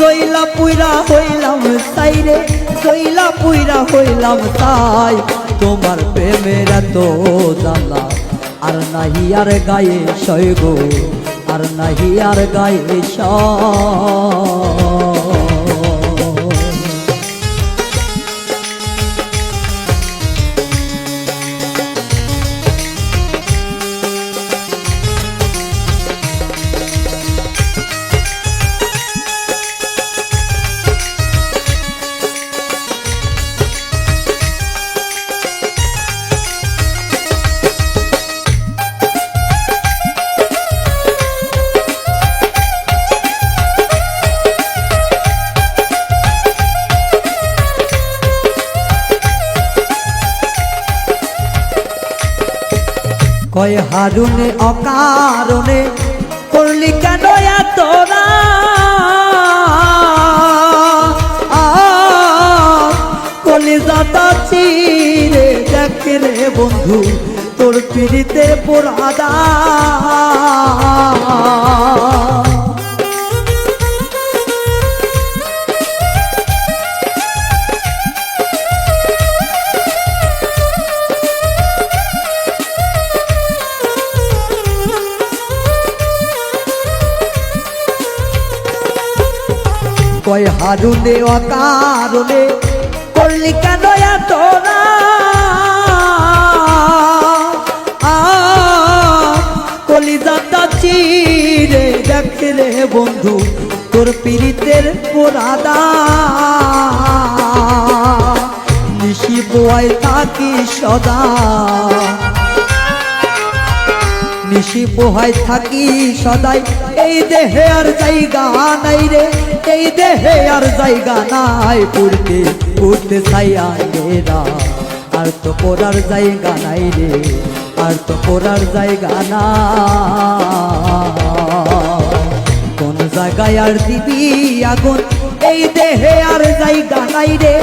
জইলা পুইরা হইলাম সাইরে জইলা পুইরা হইলাম তাই। তোমার প্রেমের তো জ্বালা, আর নাহি আর গায়ে সয় গো, আর নাহি আর গায়ে সয়। কয় হারুনে অকারণে করলি কেন তোরা কলিজাটা চিরে দেখে রে বন্ধু তোর পিড়িতে পোড়াদা কয় হারুনে অকারণে করলি কেন তোরা কলিজাটা চিরে দেখে রে বন্ধু, তোর পীড়িতের পোড়াদা। নিশি পোয়াই থাকি সদা। নিশি পোহাই থাকি সদাই। এই দেহে আর জায়গা নাই রে, এই দেহে আর জায়গা নাই। পুরতে পুরতে চাই আঙ্গেরা আর তো পড়ার জায়গা নাই রে, আর তো পড়ার জায়গা না কোন জায়গায় আর দিবি আগুন, এই দেহে আর জায়গা নাই রে,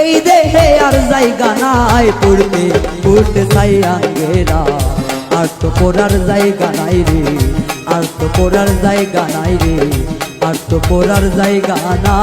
এই দেহে আর জায়গা নাই। পুরতে পুরতে চাই আঙ্গেরা আর তো পড়ার জায়গা নাই রে আর তো পড়ার জায়গা নাই রে আর তো পড়ার জায়গা না।